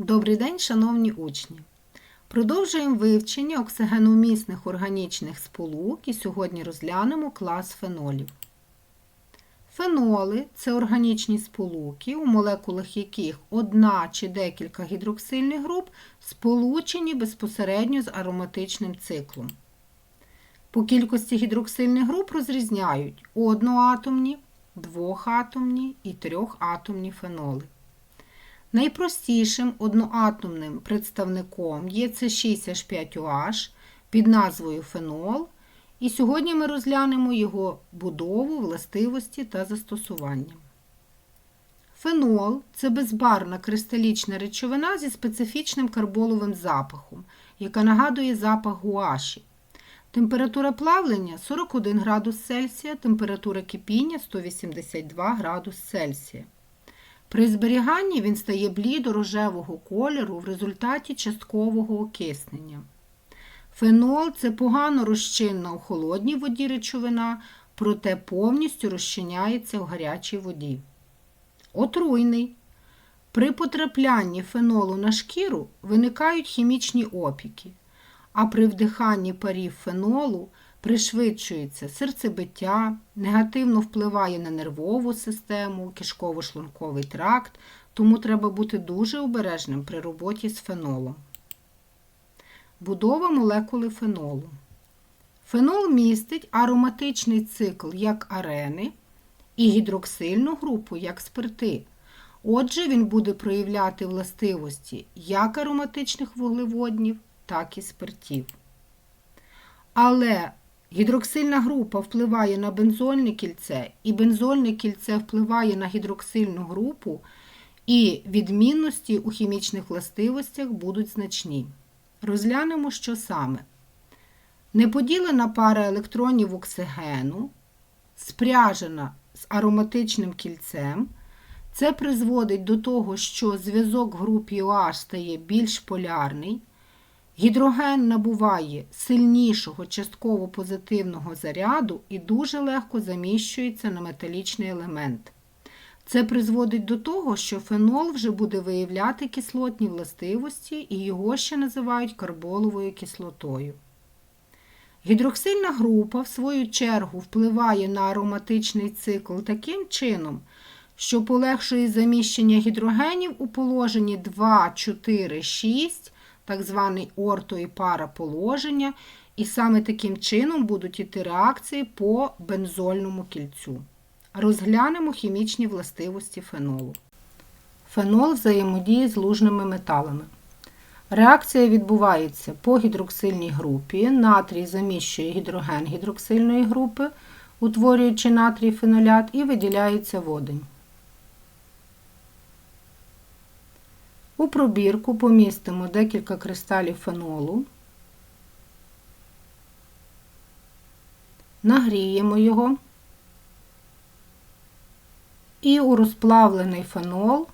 Добрий день, шановні учні! Продовжуємо вивчення оксигеномісних органічних сполук і сьогодні розглянемо клас фенолів. Феноли це органічні сполуки, у молекулах яких одна чи декілька гідроксильних груп сполучені безпосередньо з ароматичним циклом. По кількості гідроксильних груп розрізняють одноатомні, двохатомні і трьохатомні феноли. Найпростішим одноатомним представником є С6H5OH під назвою фенол, і сьогодні ми розглянемо його будову, властивості та застосування. Фенол це безбарна кристалічна речовина зі специфічним карболовим запахом, яка нагадує запах гуаші. Температура плавлення 41 градус Цельсія, температура кипіння 182 градус Цельсія. При зберіганні він стає блідо-рожевого кольору в результаті часткового окиснення. Фенол це погано розчинна у холодній воді речовина, проте повністю розчиняється в гарячій воді. Отруйний. При потраплянні фенолу на шкіру виникають хімічні опіки, а при вдиханні парів фенолу пришвидшується серцебиття, негативно впливає на нервову систему, кишково-шлунковий тракт, тому треба бути дуже обережним при роботі з фенолом. Будова молекули фенолу. Фенол містить ароматичний цикл як арени і гідроксильну групу як спирти. Отже, він буде проявляти властивості як ароматичних вуглеводнів, так і спиртів. Але Гідроксильна група впливає на бензольне кільце, і бензольне кільце впливає на гідроксильну групу, і відмінності у хімічних властивостях будуть значні. Розглянемо, що саме. Неподілена пара електронів оксигену, спряжена з ароматичним кільцем. Це призводить до того, що зв'язок в групі OH стає більш полярний. Гідроген набуває сильнішого частково позитивного заряду і дуже легко заміщується на металічний елемент. Це призводить до того, що фенол вже буде виявляти кислотні властивості і його ще називають карболовою кислотою. Гідроксильна група, в свою чергу, впливає на ароматичний цикл таким чином, що полегшує заміщення гідрогенів у положенні 2, 4, 6 так званий орто і параположення, і саме таким чином будуть іти реакції по бензольному кільцю. Розглянемо хімічні властивості фенолу. Фенол взаємодіє з лужними металами. Реакція відбувається по гідроксильній групі. Натрій заміщує гідроген гідроксильної групи, утворюючи натрій фенолят, і виділяється водень. У пробірку помістимо декілька кристалів фенолу, нагріємо його і у розплавлений фенол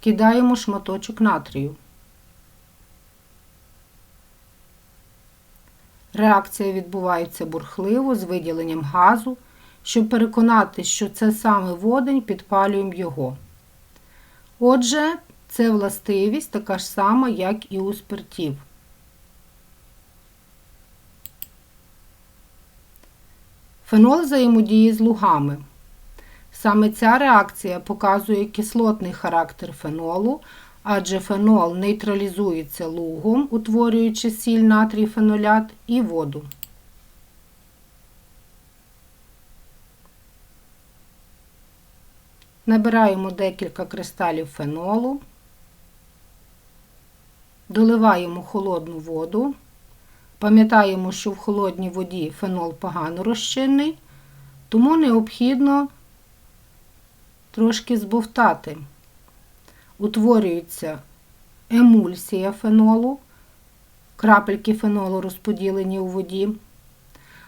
кидаємо шматочок натрію. Реакція відбувається бурхливо з виділенням газу. Щоб переконати, що це саме водень, підпалюємо його. Отже, це властивість така ж сама, як і у спиртів. Фенол взаємодіє з лугами. Саме ця реакція показує кислотний характер фенолу, адже фенол нейтралізується лугом, утворюючи сіль натрій фенолят і воду. Набираємо декілька кристалів фенолу, доливаємо холодну воду. Пам'ятаємо, що в холодній воді фенол погано розчинний, тому необхідно трошки збовтати. Утворюється емульсія фенолу, крапельки фенолу розподілені у воді.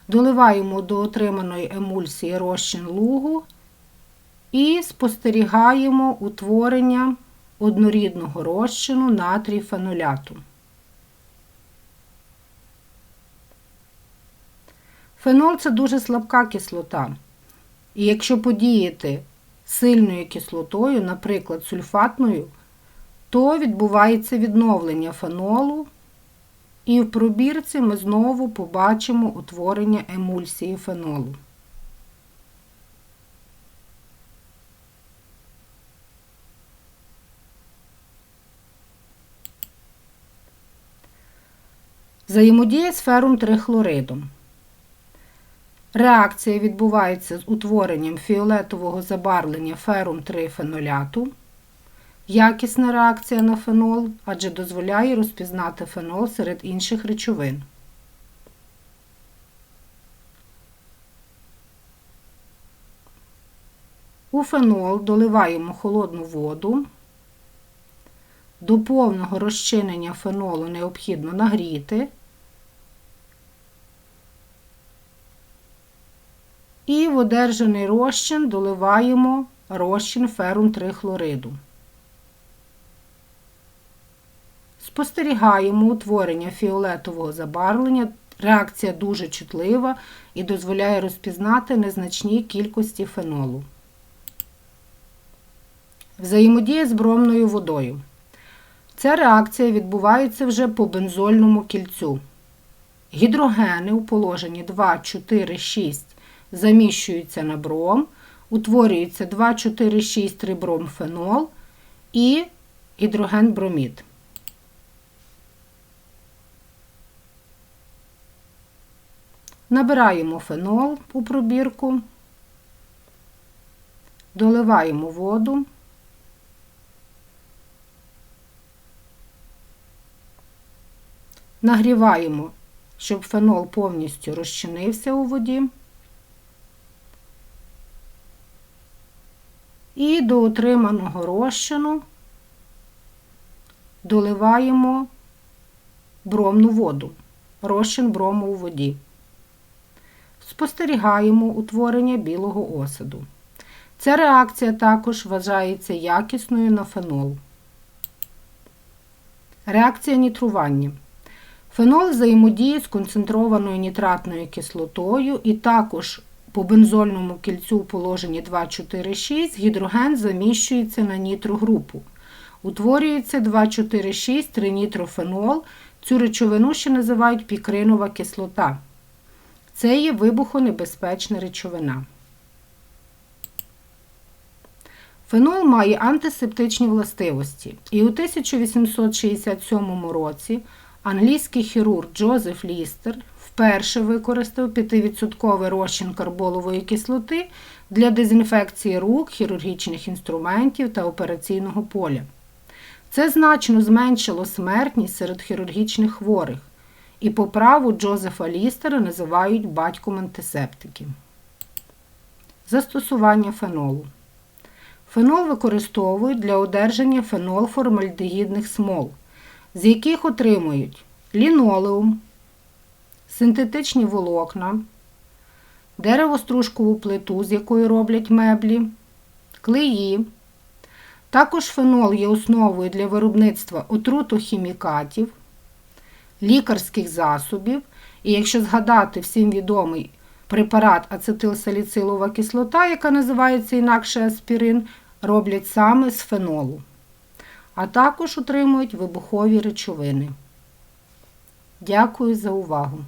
Доливаємо до отриманої емульсії розчин лугу і спостерігаємо утворення однорідного розчину натрій феноляту. Фенол це дуже слабка кислота. І якщо подіяти сильною кислотою, наприклад, сульфатною, то відбувається відновлення фенолу, і в пробірці ми знову побачимо утворення емульсії фенолу. Взаємодія з ферум трихлоридом. Реакція відбувається з утворенням фіолетового забарвлення ферум 3 феноляту. Якісна реакція на фенол, адже дозволяє розпізнати фенол серед інших речовин. У фенол доливаємо холодну воду. До повного розчинення фенолу необхідно нагріти. І в одержаний розчин доливаємо розчин ферум трихлориду. Спостерігаємо утворення фіолетового забарвлення. Реакція дуже чутлива і дозволяє розпізнати незначні кількості фенолу. Взаємодія з бромною водою. Ця реакція відбувається вже по бензольному кільцю. Гідрогени у положенні 2, 4, 6 заміщуються на бром, утворюється 2, 4, 6 трибром фенол і гідроген бромід. Набираємо фенол у пробірку, доливаємо воду. Нагріваємо, щоб фенол повністю розчинився у воді. І до отриманого розчину доливаємо бромну воду, розчин брому у воді. Спостерігаємо утворення білого осаду. Ця реакція також вважається якісною на фенол. Реакція нітрування. Фенол взаємодіє з концентрованою нітратною кислотою і також по бензольному кільцю в положенні 2,4,6 гідроген заміщується на нітрогрупу. Утворюється 2,4,6 тринітрофенол. Цю речовину ще називають пікринова кислота. Це є вибухонебезпечна речовина. Фенол має антисептичні властивості. І у 1867 році англійський хірург Джозеф Лістер вперше використав 5% розчин карболової кислоти для дезінфекції рук, хірургічних інструментів та операційного поля. Це значно зменшило смертність серед хірургічних хворих, і по праву Джозефа Лістера називають батьком антисептиків. Застосування фенолу. Фенол використовують для одержання фенолформальдегідних смол, з яких отримують лінолеум, синтетичні волокна, деревостружкову плиту, з якої роблять меблі, клеї. Також фенол є основою для виробництва отрутохімікатів, лікарських засобів. І якщо згадати всім відомий препарат ацетилсаліцилова кислота, яка називається інакше аспірин, роблять саме з фенолу, а також утримують вибухові речовини. Дякую за увагу!